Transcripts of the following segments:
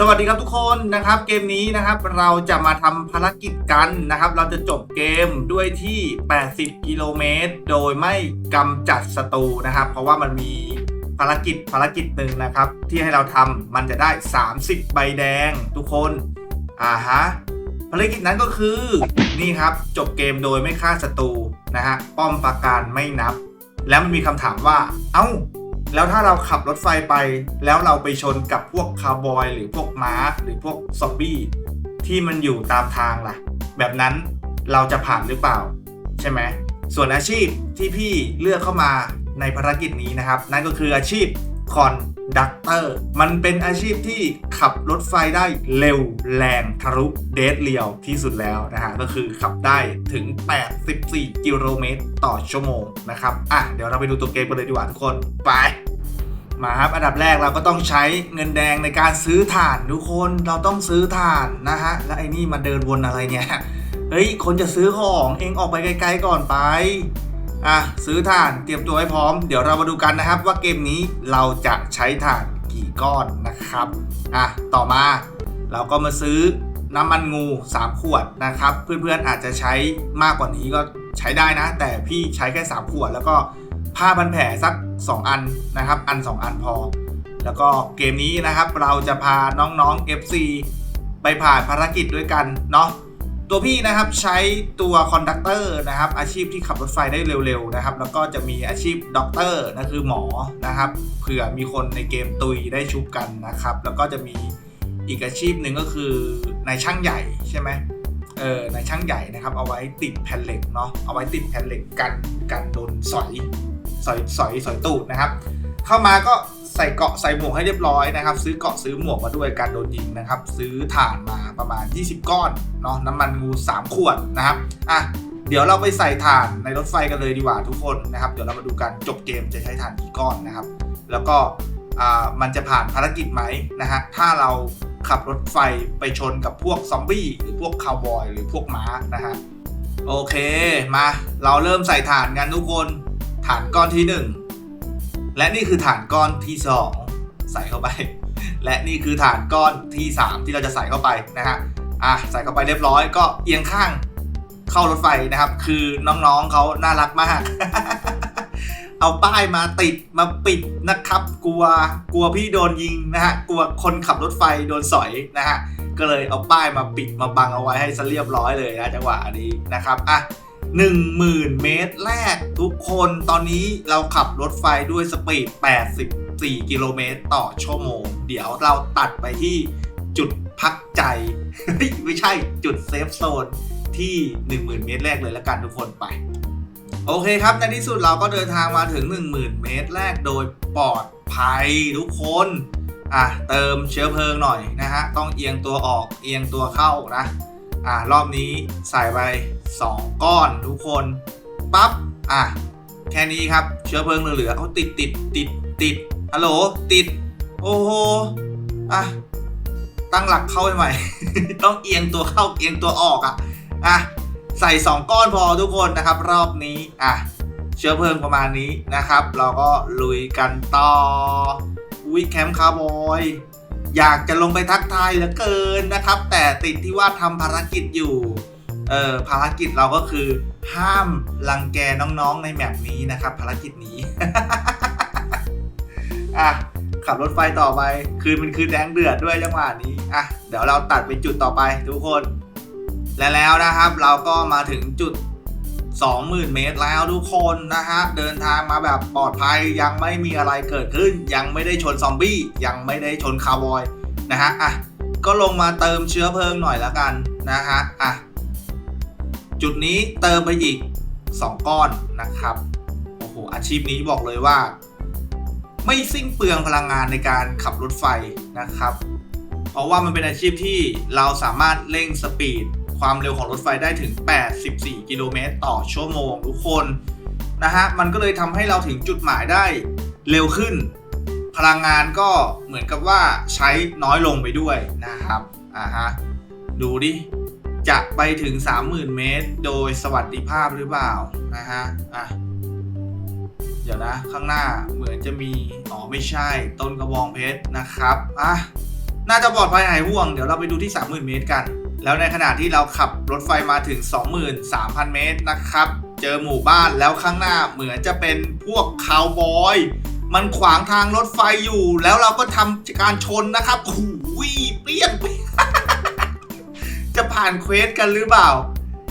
สวัสดีครับทุกคนนะครับเกมนี้นะครับเราจะมาทำภารกิจกันนะครับ เราจะจบเกมด้วยที่ 80 กิโลเมตร โดยไม่กำจัดศัตรูนะครับ เพราะว่ามันมีภารกิจภารกิจหนึ่งนะครับ ที่ให้เราทำมันจะได้ 30 ใบแดงทุกคนอ่าฮะภารกิจนั้นก็คือนี่ครับจบเกมโดยไม่ฆ่าศัตรูนะฮะป้อมปราการไม่นับ แล้วมันมีคำถามว่า เอ้า แล้วถ้าเราขับรถไฟไป แล้วเราไปชนกับพวกคาร์บอย หรือพวกม้า หรือพวกซอบบี้ที่มันอยู่ตามทางล่ะ แบบนั้นเราจะผ่านหรือเปล่า ใช่ไหมส่วนอาชีพที่พี่เลือกเข้ามาในภารกิจนี้นะครับ นั่นก็คืออาชีพ คอนดักเตอร์มันเป็นอาชีพที่ขับรถไฟได้เร็วแรงทะลุเดทเรียวที่สุดแล้วนะฮะก็คือขับได้ถึง 84 กิโลเมตรต่อชั่วโมงนะครับอะเดี๋ยวเราไปดูตัวเกมกันเลยดีกว่าทุกคนไปมาครับอันดับแรกเราก็ต้องใช้เงินแดงในการซื้อถ่านทุกคนเราต้องซื้อถ่านนะฮะแล้วไอ้นี่มาเดินวนอะไรเนี่ยเฮ้ยคนจะซื้อของเองออกไปไกลๆก่อนไป อะซื้อถ่านเตรียมตัวให้พร้อม เดี๋ยวเรามาดูกันนะครับว่าเกมนี้เราจะใช้ถ่านกี่ก้อนนะครับอะต่อมาเราก็มาซื้อน้ำมันงู 3 ขวดนะครับ เพื่อนๆอาจจะใช้มากกว่านี้ก็ใช้ได้นะ แต่พี่ใช้แค่ 3 ขวด แล้วก็ผ้าพันแผลสัก 2 อันนะครับ อัน 2 อันพอ แล้วก็เกมนี้นะครับเราจะพาน้องๆ FC ไปผ่านภารกิจด้วยกันเนาะ ตัวพี่นะครับใช้ตัวคอนดักเตอร์นะครับอาชีพที่ขับรถไฟได้เร็วๆนะครับแล้วก็จะมีอาชีพด็อกเตอร์นั่นคือหมอนะครับเผื่อมีคนในเกมตุยได้ชุบกันนะครับ แล้วก็จะมีอีกอาชีพหนึ่งก็คือนายช่างใหญ่ใช่ไหมเออนายช่างใหญ่นะครับเอาไว้ติดแผ่นเหล็กเนาะเอาไว้ติดแผ่นเหล็กกันกันโดนสอยสอยสอยสอยตูดนะครับ เข้ามาก็ ใส่เกาะใส่หมวกให้เรียบร้อยนะครับ ซื้อเกาะซื้อหมวกมาด้วยการโดนยิงนะครับ ซื้อถ่านมาประมาณ 20 ก้อนเนาะน้ำมันงู 3 ขวดนะครับอะเดี๋ยวเราไปใส่ถ่านในรถไฟกันเลยดีกว่าทุกคนนะครับ เดี๋ยวเรามาดูกันจบเกมจะใช้ถ่านกี่ก้อนนะครับ แล้วก็อ่ามันจะผ่านภารกิจไหมนะฮะถ้าเราขับรถไฟไปชนกับพวกซอมบี้หรือพวกคาวบอยหรือพวกม้านะฮะโอเคมาเราเริ่มใส่ถ่านกันทุกคนถ่านก้อนที่หนึ่ง และนี่คือฐานก้อนที่ 2 ใส่เข้าไป และนี่คือฐานก้อนที่ 3 ที่เราจะใส่เข้าไปนะฮะอะใส่เข้าไปเรียบร้อยก็เอียงข้างเข้ารถไฟนะครับ คือน้องๆเขาน่ารักมาก เอาป้ายมาติดมาปิดนะครับ กลัวกลัวพี่โดนยิงนะฮะกลัวคนขับรถไฟโดนสอยนะฮะก็เลยเอาป้ายมาปิดมาบังเอาไว้ให้ซะเรียบร้อยเลยนะจังหวะนี้นะครับอะ 10,000 เมตรแรกทุกคนตอนนี้เราขับรถไฟด้วยสปีด 84 กิโลเมตรต่อชั่วโมง เดี๋ยวเราตัดไปที่จุดพักใจ ไม่ใช่จุดเซฟโซนที่ 10,000 เมตรแรกเลยละกันทุกคนไป โอเคครับ ในที่สุดเราก็เดินทางมาถึง 10,000 เมตรแรกโดยปลอดภัยทุกคนอะเติมเชื้อเพลิงหน่อยนะฮะ ต้องเอียงตัวออกเอียงตัวเข้านะ อ่ารอบนี้ใส่ไป 2 ก้อนทุกคนปั๊บอะแค่นี้ครับเชื้อเพลิงเหลือๆเขาติดติดติดติดฮัลโหลติด โอ้โหอะตั้งหลักเข้าไปใหม่ ต้องเอียงตัวเข้าเอียงตัวออกอะอะใส่ 2 ก้อนพอทุกคนนะครับ รอบนี้อะเชื้อเพลิงประมาณนี้นะครับ เราก็ลุยกันต่อวิแคมป์คาร์บอย อยากจะลงไปทักทายเหลือเกินนะครับ แต่ติดที่ว่าทำภารกิจอยู่เอ่อภารกิจเราก็คือ ห้ามรังแกน้องๆในแมปนี้นะครับ ภารกิจนี้อะขับรถไฟต่อไป คืนมันคือแดงเดือดด้วยจังหวะนี้อะเดี๋ยวเราตัดไปจุดต่อไปทุกคน และแล้วนะครับ เราก็มาถึงจุด 20,000 เมตรแล้วทุกคนนะฮะ เดินทางมาแบบปลอดภัยยังไม่มีอะไรเกิดขึ้น ยังไม่ได้ชนซอมบี้ ยังไม่ได้ชนคาร์บอยนะฮะอะก็ลงมาเติมเชื้อเพลิงหน่อยแล้วกันนะฮะอะจุดนี้เติมไปอีก 2 ก้อนนะครับโอ้โหอาชีพนี้บอกเลยว่า ไม่สิ้นเปลืองพลังงานในการขับรถไฟนะครับ เพราะว่ามันเป็นอาชีพที่เราสามารถเร่งสปีด ความเร็วของรถไฟได้ถึง 84 กิโลเมตรต่อชั่วโมงทุกคนนะฮะ มันก็เลยทำให้เราถึงจุดหมายได้เร็วขึ้น พลังงานก็เหมือนกับว่าใช้น้อยลงไปด้วยนะครับอ่าฮะดูดิจะไปถึง 30,000 เมตร โดยสวัสดิภาพหรือเปล่านะฮะอะเดี๋ยวนะ ข้างหน้าเหมือนจะมีอ๋อไม่ใช่ต้นกระบองเพชรนะครับอะน่าจะปลอดภัยหายห่วง เดี๋ยวเราไปดูที่ 30,000 เมตรกัน แล้วในขณะที่เราขับรถไฟมาถึง 23,000 เมตรนะครับ เจอหมู่บ้านแล้วข้างหน้าเหมือนจะเป็นพวกคาวบอย มันขวางทางรถไฟอยู่ แล้วเราก็ทำการชนนะครับหเปี้ยงเปี้ยงจะผ่านเควสกันหรือเปล่า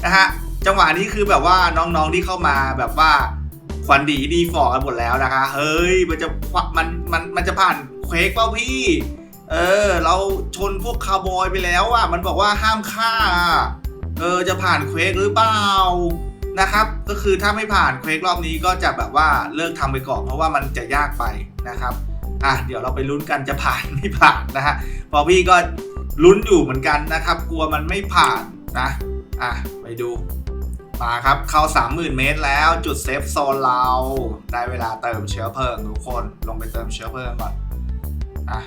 นะฮะจังหวะนี้คือแบบว่าน้องๆที่เข้ามาแบบว่าขวัญดีดีฟอร์กันหมดแล้วนะคะ เฮ้ยมันจะมันมันมันจะผ่านเควสเปล่าพี่ เออ เราชนพวกคาวบอยไปแล้วอะมันบอกว่าห้ามฆ่า เออจะผ่านเควสหรือเปล่านะครับ ก็คือถ้าไม่ผ่านเควสรอบนี้ก็จะแบบว่าเลิกทำไปก่อนเพราะว่ามันจะยากไปนะครับอะเดี๋ยวเราไปลุ้นกันจะผ่านไม่ผ่านนะฮะพอพี่ก็ลุ้นอยู่เหมือนกันนะครับ กลัวมันไม่ผ่านนะอะไปดูมาครับเข้า 30,000 เมตรแล้วจุดเซฟโซนเราได้เวลาเติมเชื้อเพลิงทุกคนลงไปเติมเชื้อเพลิงก่อนอะ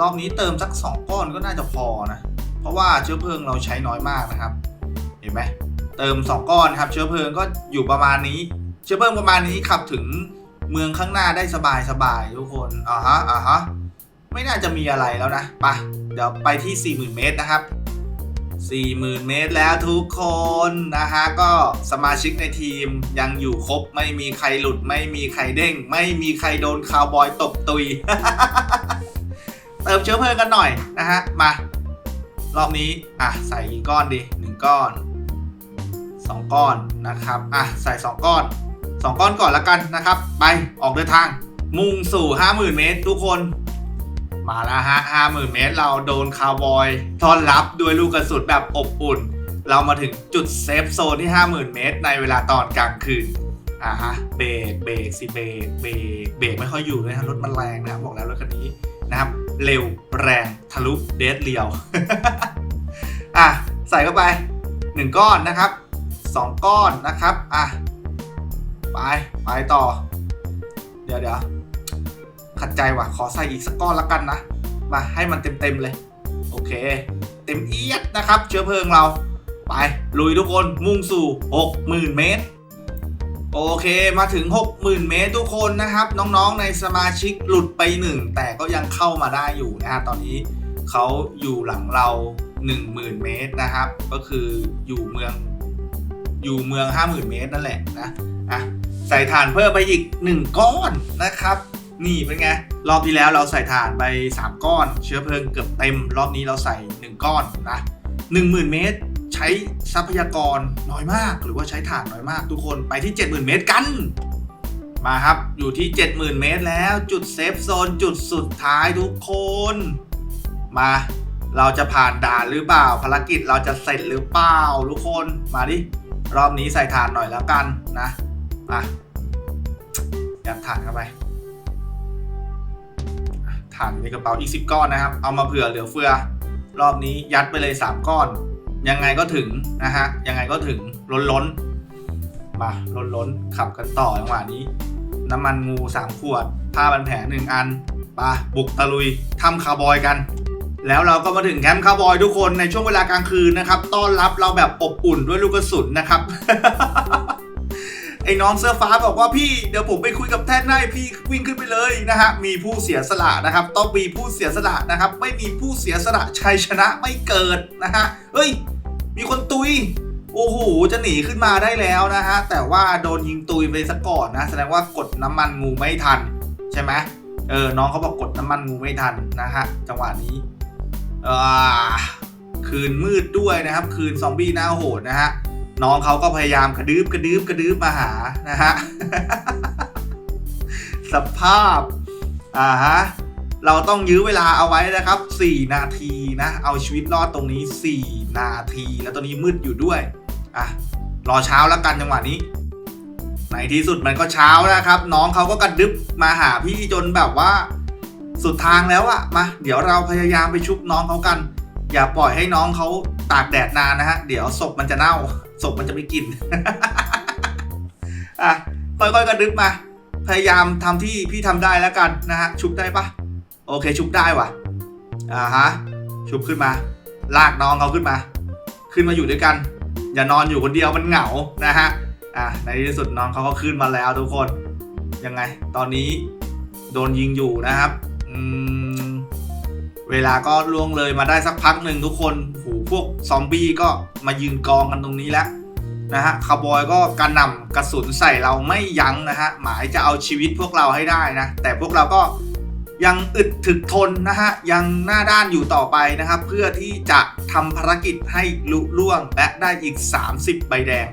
รอบนี้เติมสัก 2 ก้อนก็น่าจะพอนะ เพราะว่าเชื้อเพลิงเราใช้น้อยมากนะครับ เห็นไหมเติม 2 ก้อนครับ เชื้อเพลิงก็อยู่ประมาณนี้ เชื้อเพลิงประมาณนี้ขับถึงเมืองข้างหน้าได้สบายสบายทุกคนอ่าฮะอ่าฮะไม่น่าจะมีอะไรแล้วนะไปเดี๋ยวไปที่ 40,000 เมตรนะครับ40,000 เมตรแล้วทุกคนนะฮะก็สมาชิกในทีมยังอยู่ครบไม่มีใครหลุด ไม่มีใครเด้ง ไม่มีใครโดนคาวบอยตบตุย เติมเชื้อเพลิงกันหน่อยนะฮะ มารอบนี้อะใส่กี่ก้อนดีหนึ่งก้อนสองก้อนนะครับอะใส่สองก้อนสองก้อนก่อนละกันนะครับ ไปออกเดินทาง มุ่งสู่ 50,000 เมตร ทุกคน มาแล้วฮะ50,000 เมตร เราโดนคาวบอยต้อนรับด้วยลูกกระสุนแบบอบอุ่น เรามาถึงจุดเซฟโซนที่ 50,000 เมตร ในเวลาตอนกลางคืนอ่าฮะเบรกเบรกสิเบรกเบรกเบรกไม่ค่อยอยู่เลยนะรถมันแรงนะครับบอกแล้วรถคันนี้ นะครับ เร็วแรงทะลุเดดเลียว อะ ใส่เข้าไป 1 ก้อนนะครับ 2 ก้อนนะครับ อะ ไป ไปต่อ เดี๋ยวเดี๋ยวขัดใจว่ะ ขอใส่อีกสักก้อนละกันนะ มาให้มันเต็มเต็มๆเลย โอเค เต็มเอียดนะครับ เชื้อเพลิงเรา ไป ลุยทุกคนมุ่งสู่ 60,000 เมตร โอเคมาถึง 60,000 เมตรทุกคนนะครับ น้องๆในสมาชิกหลุดไปหนึ่งแต่ก็ยังเข้ามาได้อยู่นะฮะตอนนี้เขาอยู่หลังเรา 10,000 เมตรนะครับ ก็คืออยู่เมืองอยู่เมือง 50,000 เมตรนั่นแหละนะอะใส่ถ่านเพิ่มไปอีก 1 ก้อนนะครับ นี่เป็นไง รอบที่แล้วเราใส่ถ่านไป 3 ก้อน เชื้อเพลิงเกือบเต็ม รอบนี้เราใส่ 1 ก้อนนะ10,000 เมตร ช้ทรัพยากรน้อยมาก หรือว่าใช้ถ่านน้อยมาก ทุกคนไปที่ 70,000 เมตรกัน มาครับอยู่ที่ 70,000 เมตรแล้ว จุดเซฟโซนจุดสุดท้ายทุกคน มาเราจะผ่านด่านหรือเปล่า ภารกิจเราจะเสร็จหรือเปล่าทุกคนมาดิรอบนี้ใส่ถ่านหน่อยแล้วกันนะมายัดถ่านเข้าไปถ่านในกระเป๋าอีก 10 ก้อนนะครับ เอามาเผื่อเหลือเฟือ รอบนี้ยัดไปเลย 3 ก้อน ยังไงก็ถึงนะฮะ ยังไงก็ถึงล้นล้นมาล้นล้นขับกันต่อจังหวะนี้ น้ำมันงู3ขวด ผ้าพันแผลหนึ่งอันปะบุกตะลุยทำคาร์บอยกัน แล้วเราก็มาถึงแคมป์คาร์บอยทุกคนในช่วงเวลากลางคืนนะครับ ต้อนรับเราแบบอบอุ่นด้วยลูกกระสุนนะครับไอ้น้องเสื้อฟ้าบอกว่าพี่เดี๋ยวผมไปคุยกับแท่นให้พี่วิ่งขึ้นไปเลยนะฮะมีผู้เสียสละนะครับ ต้องมีผู้เสียสละนะครับ ไม่มีผู้เสียสละชัยชนะไม่เกิดนะฮะเฮ้ย มีคนตุย โอ้โห จะหนีขึ้นมาได้แล้วนะฮะ แต่ว่าโดนยิงตุยไปซะก่อนนะ แสดงว่ากดน้ำมันงูไม่ทัน ใช่ไหมเออ น้องเขาบอกกดน้ำมันงูไม่ทันนะฮะ จังหวะนี้อ่าคืนมืดด้วยนะครับ คืนซอมบี้หน้าโหดนะฮะ น้องเขาก็พยายามกระดืบกระดืบกระดืบมาหานะฮะ สภาพ อ่าฮะเราต้องยื้อเวลาเอาไว้นะครับ 4 นาทีนะ เอาชีวิตรอดตรงนี้ 4 นาที แล้วตอนนี้มืดอยู่ด้วยอะรอเช้าแล้วกันจังหวะนี้ในที่สุดมันก็เช้านะครับ น้องเขาก็กระดึบมาหาพี่จนแบบว่า สุดทางแล้วอะมาเดี๋ยวเราพยายามไปชุบน้องเขากัน อย่าปล่อยให้น้องเขาตากแดดนานนะฮะเดี๋ยวศพมันจะเน่าศพมันจะไม่กินอะค่อยๆกระดึบมา พยายามทำที่พี่ทำได้แล้วกันนะฮะชุบได้ปะโอเคชุบได้ว่ะอ่าฮะชุบขึ้นมา ลากน้องเขาขึ้นมา ขึ้นมาอยู่ด้วยกัน อย่านอนอยู่คนเดียวมันเหงานะฮะอะในที่สุดน้องเขาก็ขึ้นมาแล้วทุกคนยังไง ตอนนี้โดนยิงอยู่นะครับอืมเวลาก็ล่วงเลยมาได้สักพักหนึ่งทุกคนโหพวกซอมบี้ก็มายืนกองกันตรงนี้แล้วนะฮะคาวบอยก็กระหน่ำกระสุนใส่เราไม่ยั้งนะฮะหมายจะเอาชีวิตพวกเราให้ได้นะ แต่พวกเราก็ ยังอึดถึกทนนะฮะยังหน้าด้านอยู่ต่อไปนะครับ เพื่อที่จะทำภารกิจให้ลุล่วงและได้อีก 30 ใบแดง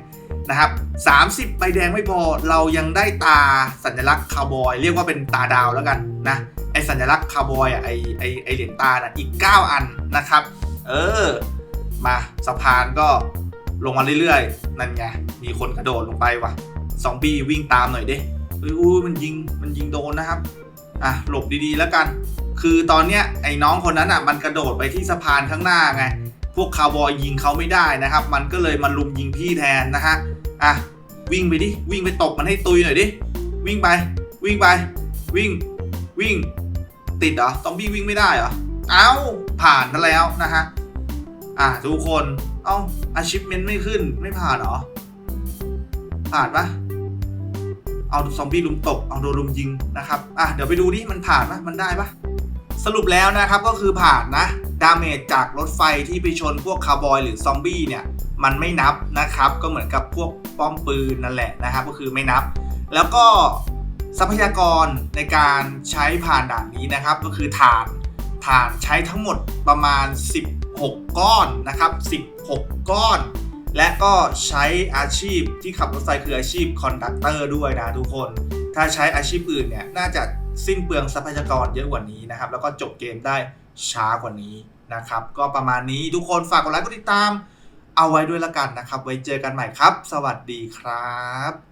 นะครับ30 ใบแดงไม่พอเรายังได้ตาสัญลักษณ์คาวบอย เรียกว่าเป็นตาดาวแล้วกันนะไอสัญลักษณ์คาวบอยอะไอไอไอเหรียญตาน่ะอีก 9 อันนะครับ เออ มาสะพานก็ลงมาเรื่อยๆ นั่นไง มีคนกระโดดลงไปว่ะซอมบี้วิ่งตามหน่อยดิเฮ้ยอู้มันยิงมันยิงโดนนะครับ อะหลบดีๆแล้วกัน คือตอนเนี้ยไอ้น้องคนนั้นอะมันกระโดดไปที่สะพานข้างหน้าไง พวกคาวบอยยิงเขาไม่ได้นะครับ มันก็เลยมาลุมยิงพี่แทนนะฮะอะวิ่งไปดิวิ่งไปตบมันให้ตุยหน่อยดิวิ่งไป วิ่งไป วิ่งวิ่ง ติดเหรอซอมบี้วิ่งไม่ได้เหรอเอ้าผ่านมาแล้วนะฮะอะทุกคน เอ้า achievement ไม่ขึ้นไม่ผ่านเหรอผ่านปะ เอาซอมบี้ลุมตบเอาโดนลุมยิงนะครับ อะ เดี๋ยวไปดูดิ มันผ่านปะมันได้ปะสรุปแล้วนะครับก็คือผ่านนะ ดาเมจจากรถไฟที่ไปชนพวกคาวบอยหรือซอมบี้เนี่ย มันไม่นับนะครับ ก็เหมือนกับพวกป้อมปืนนั่นแหละนะครับ ก็คือไม่นับ แล้วก็ทรัพยากรในการใช้ผ่านด่านนี้นะครับ ก็คือถ่านถ่านใช้ทั้งหมดประมาณ 16 ก้อนนะครับ 16 ก้อน และก็ใช้อาชีพที่ขับรถไฟคืออาชีพคอนดักเตอร์ด้วยนะทุกคน ถ้าใช้อาชีพอื่นเนี่ยน่าจะสิ้นเปลืองทรัพยากรเยอะกว่านี้นะครับ แล้วก็จบเกมได้ช้ากว่านี้นะครับ ก็ประมาณนี้ทุกคนฝากกดไลค์กดติดตาม เอาไว้ด้วยละกันนะครับ ไว้เจอกันใหม่ครับ สวัสดีครับ